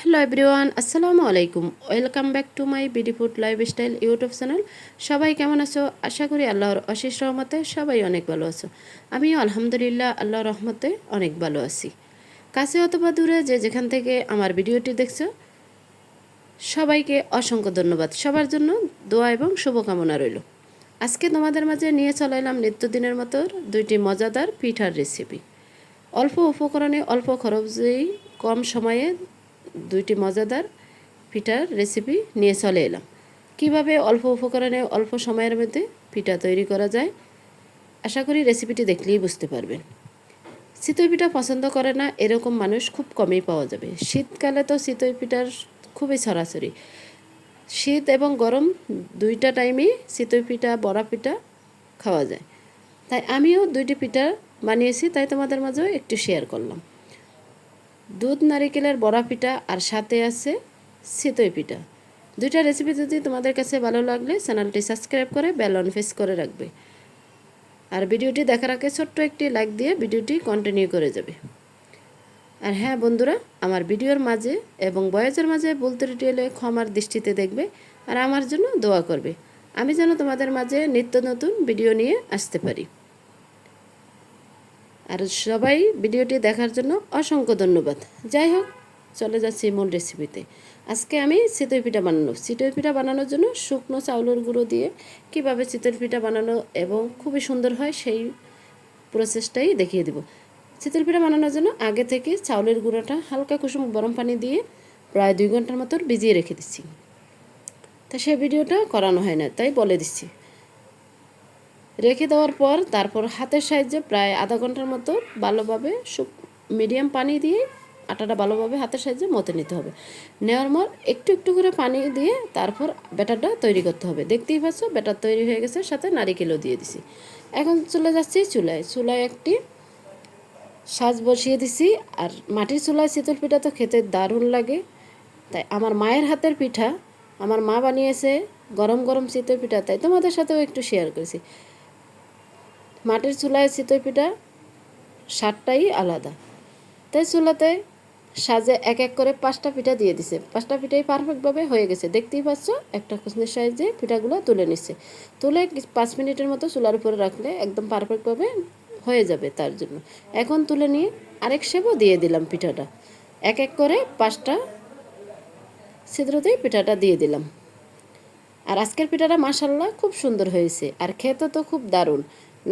Hello everyone, আসসালামু আলাইকুম। Welcome back to my BD food lifestyle YouTube channel. সবাই কেমন আছো? আশা করি আল্লাহর অশেষ রহমতে সবাই অনেক ভালো আছো। আমি আলহামদুলিল্লাহ আল্লাহর রহমতে অনেক ভালো আছি। কাছে অথবা দূরে যে যেখান থেকে আমার ভিডিওটি দেখছ, সবাইকে অসংখ্য ধন্যবাদ। সবার জন্য দোয়া এবং শুভকামনা রইল। আজকে তোমাদের মাঝে নিয়ে চলে এলাম নিত্যদিনের মতো দুইটি মজাদার পিঠার রেসিপি অল্প উপকরণে অল্প খরচেই কম সময়ে দুইটি মজাদার পিঠার রেসিপি নিয়ে চলে এলাম। কীভাবে অল্প উপকরণে অল্প সময়ের মধ্যে পিঠা তৈরি করা যায়, আশা করি রেসিপিটি দেখলেই বুঝতে পারবেন। চিতই পিঠা পছন্দ করে না, এরকম মানুষ খুব কমই পাওয়া যাবে। শীতকালে তো চিতই পিঠার খুবই ছড়াছড়ি। শীত এবং গরম দুইটা টাইমেই চিতই পিঠা, বড়া পিঠা খাওয়া যায়। তাই আমিও দুইটি পিঠা বানিয়েছি, তাই তোমাদের মাঝেও একটু শেয়ার করলাম। দুধ, নারিকেলের বড়া পিঠা আর সাথে আছে চিতই পিঠা। দুইটা রেসিপি যদি তোমাদের কাছে ভালো লাগলে চ্যানেলটি সাবস্ক্রাইব করে বেল অন ফেস করে রাখবে। আর ভিডিওটি দেখার আগে ছোট্ট একটি লাইক দিয়ে ভিডিওটি কন্টিনিউ করে যাবে। আর হ্যাঁ বন্ধুরা, আমার ভিডিওর মাঝে এবং বয়সের মাঝে বলতে এলে ক্ষমার দৃষ্টিতে দেখবে আর আমার জন্য দোয়া করবে। আমি যেন তোমাদের মাঝে নিত্য নতুন ভিডিও নিয়ে আসতে পারি। আর সবাই ভিডিওটি দেখার জন্য অসংখ্য ধন্যবাদ। যাই হোক, চলে যাচ্ছি মূল রেসিপিতে আজকে আমি চিতই পিঠা বানানো। চিতই পিঠা বানানোর জন্য শুকনো চাউলের গুঁড়ো দিয়ে কীভাবে চিতই পিঠা বানানো এবং খুবই সুন্দর হয় সেই প্রসেসটাই দেখিয়ে দেব। চিতই পিঠা বানানোর জন্য আগে থেকে চাউলের গুঁড়োটা হালকা কুসুম গরম পানি দিয়ে প্রায় দুই ঘণ্টার মতো ভিজিয়ে রেখে দিচ্ছি। তা সেই ভিডিওটা করানো হয় না, তাই বলে দিচ্ছি। রেখে দেওয়ার পর তারপর হাতের সাহায্যে প্রায় আধা ঘণ্টার মতো ভালোভাবে সুপ মিডিয়াম পানি দিয়ে আটাটা ভালোভাবে হাতের সাহায্যে মতে নিতে হবে। নেওয়ার পর একটু একটু করে পানি দিয়ে তারপর ব্যাটারটা তৈরি করতে হবে। দেখতেই পাচ্ছ, ব্যাটার তৈরি হয়ে গেছে, সাথে নারিকেলও দিয়ে দিছি। এখন চলে যাচ্ছি চুলায়। চুলায় একটি সাজ বসিয়ে দিছি, আর মাটির চুলায় শীতল পিঠা তো খেতে দারুণ লাগে। তাই আমার মায়ের হাতের পিঠা, আমার মা বানিয়েছে গরম গরম শীতল পিঠা, তাই তোমাদের সাথেও একটু শেয়ার করেছি। মাটির চুলায় চিতই পিঠা স্বাদটাই আলাদা। তাই চুলাতে সাজে এক এক করে পাঁচটা পিঠা দিয়ে দিছে। পাঁচটা পিঠাই পারফেক্টভাবে হয়ে গেছে। দেখতেই পাচ্ছ, একটা কুচনের সাইজে পিঠাগুলো তুলে নিচ্ছে। তুলে পাঁচ মিনিটের মতো চুলার উপরে রাখলে একদম পারফেক্টভাবে হয়ে যাবে তার জন্য। এখন তুলে নিয়ে আরেক শেপও দিয়ে দিলাম পিঠাটা। এক এক করে পাঁচটা ছিদ্রতেই পিঠাটা দিয়ে দিলাম। আর আজকের পিঠাটা মাসাল্লাহ খুব সুন্দর হয়েছে। আর খেতে তো খুব দারুণ।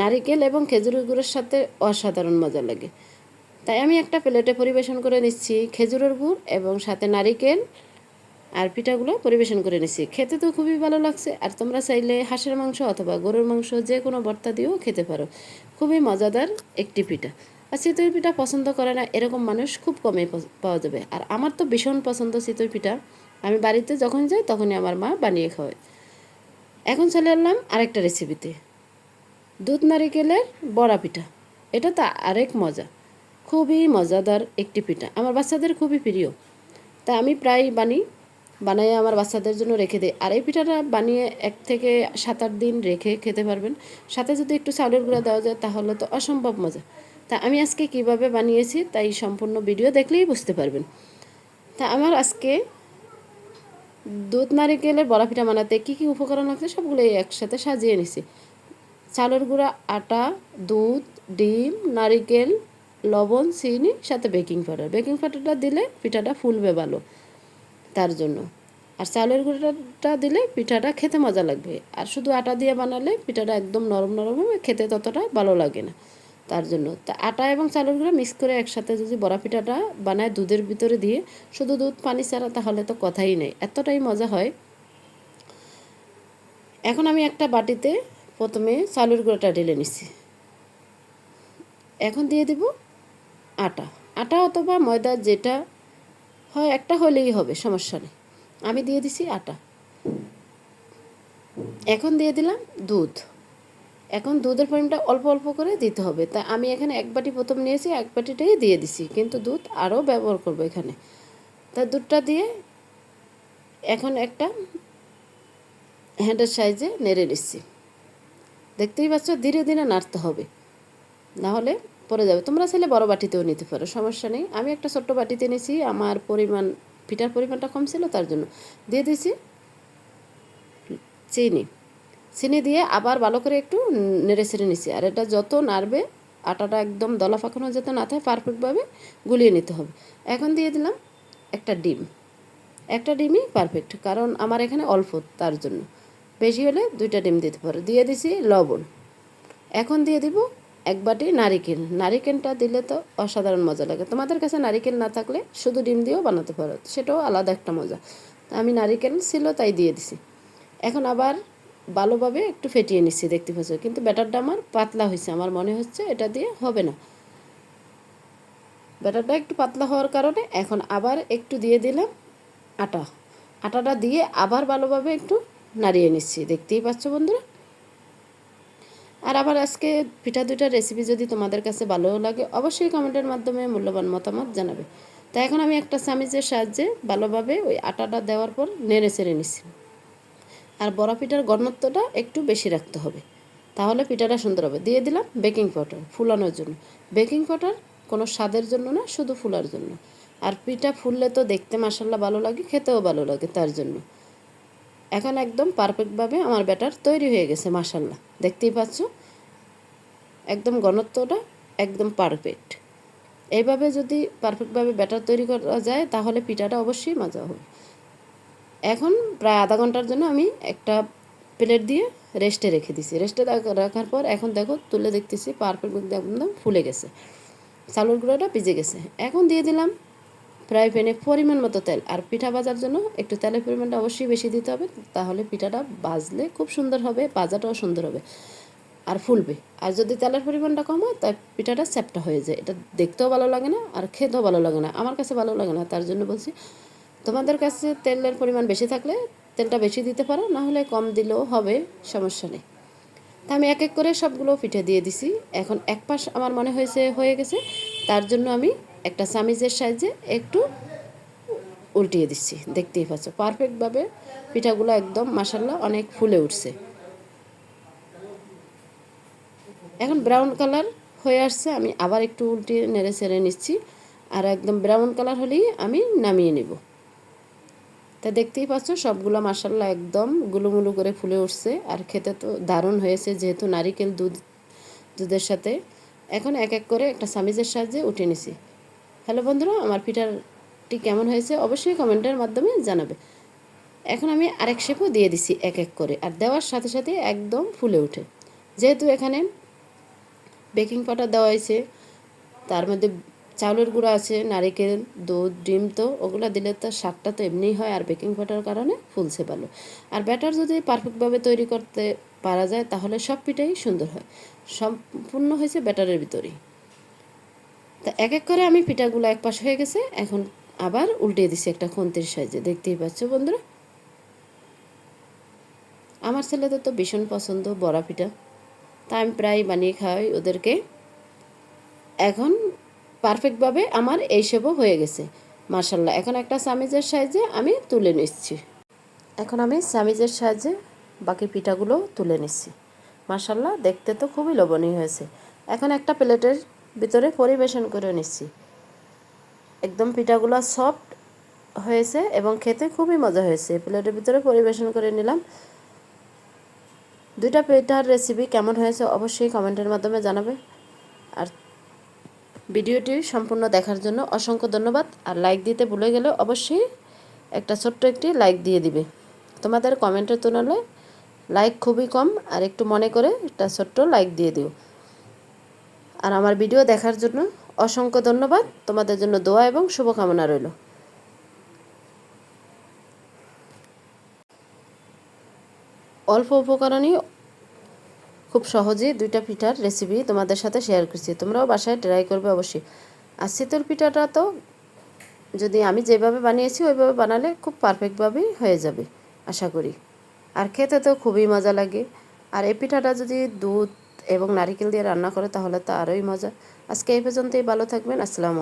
নারিকেল এবং খেজুরের গুড়ের সাথে অসাধারণ মজা লাগে। তাই আমি একটা প্লেটে পরিবেশন করে নিচ্ছি খেজুরের গুড় এবং সাথে নারিকেল আর পিঠাগুলো পরিবেশন করে নিচ্ছি। খেতে তো খুবই ভালো লাগছে। আর তোমরা চাইলে হাঁসের মাংস অথবা গরুর মাংস যে কোনো ভর্তা দিয়েও খেতে পারো। খুবই মজাদার একটি পিঠা। আর চিতই পিঠা পছন্দ করে না, এরকম মানুষ খুব কমই পাওয়া যাবে। আর আমার তো ভীষণ পছন্দ চিতই পিঠা। আমি বাড়িতে যখন যাই তখনই আমার মা বানিয়ে খাওয়ায়। এখন চলে এলাম আরেকটা রেসিপিতে দুধ নারিকেলের বড়া পিঠা। এটা তো আরেক মজা, খুবই মজাদার একটি পিঠা। আমার বাচ্চাদের খুবই প্রিয়। তা আমি প্রায় বানি, বানাই আমার বাচ্চাদের জন্য রেখে দিই। আর এই পিঠাটা বানিয়ে এক থেকে সাত আট দিন রেখে খেতে পারবেন। সাথে যদি একটু চাউলের গুঁড়া দেওয়া যায়, তাহলে তো অসম্ভব মজা। তা আমি আজকে কীভাবে বানিয়েছি, তাই সম্পূর্ণ ভিডিও দেখলেই বুঝতে পারবেন। তা আমার আজকে দুধ নারিকেলের বড়া পিঠা বানাতে কী কী উপকরণ লাগছে সবগুলো একসাথে সাজিয়ে নিছি। চালের গুঁড়া, আটা, দুধ, ডিম, নারিকেল, লবণ, চিনি, সাথে বেকিং পাউডার। বেকিং পাউডারটা দিলে পিঠাটা ফুলবে ভালো, তার জন্য। আর চালের গুঁড়োটা দিলে পিঠাটা খেতে মজা লাগবে। আর শুধু আটা দিয়ে বানালে পিঠাটা একদম নরম নরম হবে, খেতে ততটা ভালো লাগে না, তার জন্য। তা আটা এবং চালের গুঁড়া মিক্স করে একসাথে যদি বড়া পিঠাটা বানায় দুধের ভিতরে দিয়ে, শুধু দুধ, পানি ছাড়া তাহলে তো কথাই নেই, এতটাই মজা হয়। এখন আমি একটা বাটিতে প্রথমে চালুর গুঁড়োটা ঢেলে নিচ্ছি এখন দিয়ে দেব আটা। আটা অথবা ময়দা যেটা হয়, একটা হলেই হবে, সমস্যা নেই। আমি দিয়ে দিছি আটা। এখন দিয়ে দিলাম দুধ। এখন দুধের পরিমাণটা অল্প অল্প করে দিতে হবে। তা আমি এখানে এক বাটি প্রথম নিয়েছি, এক বাটিটাই দিয়ে দিছি, কিন্তু দুধ আরও ব্যবহার করব এখানে। তা দুধটা দিয়ে এখন একটা হ্যান্ডের সাইজে নেড়ে নিচ্ছি। দেখতেই পাচ্ছ ধীরে ধীরে নাড়তে হবে। নাহলে পড়ে যাবে। তোমরা চাইলে বড় বাটিতেও নিতে পারো, সমস্যা নেই। আমি একটা ছোট্ট বাটিতে নিয়েছি আমার পরিমাণ পিঠার পরিমাণটা কম ছিল, তার জন্য। দিয়ে দিয়েছি চিনি। চিনি দিয়ে আবার ভালো করে একটু নেড়ে ছেড়ে নিচ্ছি আর এটা যত নাড়বে, আটাটা একদম দলা ফাঁকানো যাতে না থাকে, পারফেক্টভাবে গুলিয়ে নিতে হবে। এখন দিয়ে দিলাম একটা ডিম। একটা ডিমই পারফেক্ট, কারণ আমার এখানে অল্প, তার জন্য। বেশি হলে দুইটা ডিম দিতে পারো। দিয়ে দিছি লবণ। এখন দিয়ে দিব এক বাটি নারিকেল। নারিকেলটা দিলে তো অসাধারণ মজা লাগে। তোমাদের কাছে নারিকেল না থাকলে শুধু ডিম দিয়েও বানাতে পারো। সেটাও আলাদা একটা মজা। আমি নারিকেল ছিল তাই দিয়ে দিছি। এখন আবার ভালোভাবে একটু ফেটিয়ে নিচ্ছি, দেখতে পাচ্ছ? কিন্তু ব্যাটারটা আমার পাতলা হয়েছে। আমার মনে হচ্ছে এটা দিয়ে হবে না। ব্যাটারটা একটু পাতলা হওয়ার কারণে এখন আবার একটু দিয়ে দিলাম আটা। আটাটা দিয়ে আবার ভালোভাবে একটু নাড়িয়ে নিচ্ছি। দেখতেই পাচ্ছ বন্ধুরা? আর আবার আজকে পিঠা দুইটার রেসিপি যদি তোমাদের কাছে ভালো লাগে, অবশ্যই কমেন্টের মাধ্যমে মূল্যবান মতামত জানাবে। তো এখন আমি একটা চামিচের সাহায্যে ভালোভাবে ওই আটাটা দেওয়ার পর নেড়ে চেড়ে নিচ্ছি। আর বড়া পিঠার ঘনত্বটা একটু বেশি রাখতে হবে। তাহলে পিঠাটা সুন্দর হবে। দিয়ে দিলাম বেকিং পাউডার ফুলানোর জন্য। বেকিং পাউডার কোনো স্বাদের জন্য না, শুধু ফুলার জন্য। আর পিঠা ফুললে তো দেখতে মাসাল্লা ভালো লাগে, খেতেও ভালো লাগে তার জন্য। এখন একদম পারফেক্টভাবে আমার ব্যাটার তৈরি হয়ে গেছে মাসাল্লাহ দেখতেই পাচ্ছ? একদম ঘনত্বটা একদম পারফেক্ট এইভাবে যদি পারফেক্টভাবে ব্যাটার তৈরি করা যায়, তাহলে পিঠাটা অবশ্যই মজা হবে। এখন প্রায় আধা ঘণ্টার জন্য আমি একটা প্লেট দিয়ে রেস্টে রেখে দিছি। রেস্টে রাখার পর এখন দেখো, তুলে দেখতেছি পারফেক্ট একদম ফুলে গেছে। চালুর গুঁড়োটা ভিজে গেছে। এখন দিয়ে দিলাম ফ্রাই প্যানে পরিমাণ মতো তেল আর পিঠা ভাজার জন্য একটু তেলের পরিমাণটা অবশ্যই বেশি দিতে হবে, তাহলে পিঠাটা ভাজলে খুব সুন্দর হবে, ভাজাটাও সুন্দর হবে আর ফুলবে। আর যদি তেলের পরিমাণটা কম হয়, তাই পিঠাটা চ্যাপটা হয়ে যায়। এটা দেখতেও ভালো লাগে না আর খেতেও ভালো লাগে না। আমার কাছে ভালো লাগে না, তার জন্য বলছি, তোমাদের কাছে তেলের পরিমাণ বেশি থাকলে তেলটা বেশি দিতে পারো, না হলে কম দিলেও হবে, সমস্যা নেই। তা আমি এক এক করে সবগুলো পিঠে দিয়ে দিছি। এখন এক পাশ আমার মনে হয়েছে, হয়ে গেছে, তার জন্য আমি একটা চামিজের সাহায্যে একটু উল্টিয়ে দিচ্ছি, দেখতেই পাচ্ছ। পারফেক্টভাবে পিঠাগুলো একদম মাসাল্লাহ অনেক ফুলে উঠছে। এখন ব্রাউন কালার হয়ে আসছে, আমি আবার একটু উল্টিয়ে নেড়ে ছেড়ে নিচ্ছি। আর একদম ব্রাউন কালার হলেই আমি নামিয়ে নেব। তা দেখতেই পাচ্ছ, সবগুলো মাসাল্লাহ একদম গুলুমুলু করে ফুলে উঠছে। আর খেতে তো দারুণ হয়েছে, যেহেতু নারিকেল দুধ, দুধের সাথে। এখন এক এক করে একটা সামিজের সাহায্যে উঠে নিছি। হ্যালো বন্ধুরা, আমার পিঠারটি কেমন হয়েছে অবশ্যই কমেন্টের মাধ্যমে জানাবে। এখন আমি আরেক শেপও দিয়ে দিছি এক এক করে, আর দেওয়ার সাথে সাথে একদম ফুলে ওঠে। যেহেতু এখানে বেকিং পাউডার দেওয়া হয়েছে, তার মধ্যে চাউলের গুঁড়ো আছে, নারিকেল, দুধ, ডিম তো, ওগুলো দিলে তো স্বাদটা তো এমনিই হয়, আর বেকিং পাউডার কারণে ফুলছে ভালো। আর ব্যাটার যদি পারফেক্টভাবে তৈরি করতে পারা যায়, তাহলে সব পিঠাই সুন্দর হয়। সম্পূর্ণ হয়েছে ব্যাটারের ভিতরেই। তা এক এক করে আমি পিঠাগুলো এক পাশ হয়ে গেছে, এখন আবার উল্টে দিছি একটা খন্তির সাহায্যে দেখতেই পাচ্ছ বন্ধুরা? আমার ছেলেদের তো ভীষণ পছন্দ বড়া পিঠা। তা আমি প্রায় বানিয়ে খাওয়াই ওদেরকে। এখন পারফেক্টভাবে আমার এইসবও হয়ে গেছে মার্শাল্লাহ এখন একটা সামিজের সাহায্যে আমি তুলে নিচ্ছি। এখন আমি সামিজের সাহায্যে বাকি পিঠাগুলো তুলে নিচ্ছি। মার্শাল্লাহ দেখতে তো খুবই লোভনীয় হয়েছে। এখন একটা প্লেটের ভিতরে পরিবেশন করে নিচ্ছি। একদম পিঠাগুলো সফট হয়েছে এবং খেতে খুবই মজা হয়েছে। প্লেটের ভিতরে পরিবেশন করে নিলাম। দুইটা পিঠার রেসিপি কেমন হয়েছে অবশ্যই কমেন্টের মাধ্যমে জানাবে। আর ভিডিওটি সম্পূর্ণ দেখার জন্য অসংখ্য ধন্যবাদ। আর লাইক দিতে ভুলে গেলে অবশ্যই একটা ছোট্ট একটি লাইক দিয়ে দিবে। তোমাদের কমেন্টের তুলনায় লাইক খুবই কম। আর একটু মনে করে একটা ছোট্ট লাইক দিয়ে দিও। আর আমার ভিডিও দেখার জন্য অসংখ্য ধন্যবাদ। তোমাদের জন্য দোয়া এবং শুভকামনা রইল। অল্প উপকরণই খুব সহজেই দুইটা পিঠার রেসিপি তোমাদের সাথে শেয়ার করছি। তোমরাও বাসায় ট্রাই করবে অবশ্যই। আর শীতল পিঠাটা তো যদি আমি যেভাবে বানিয়েছি, ওইভাবে বানালে খুব পারফেক্টভাবেই হয়ে যাবে, আশা করি। আর খেতে তো খুবই মজা লাগে। আর এই পিঠাটা যদি দুধ এবং নারিকেল দিয়ে রান্না করে তাহলে তো আরোই মজা। আজকে এই পর্যন্তই, ভালো থাকবেন, আসসালামু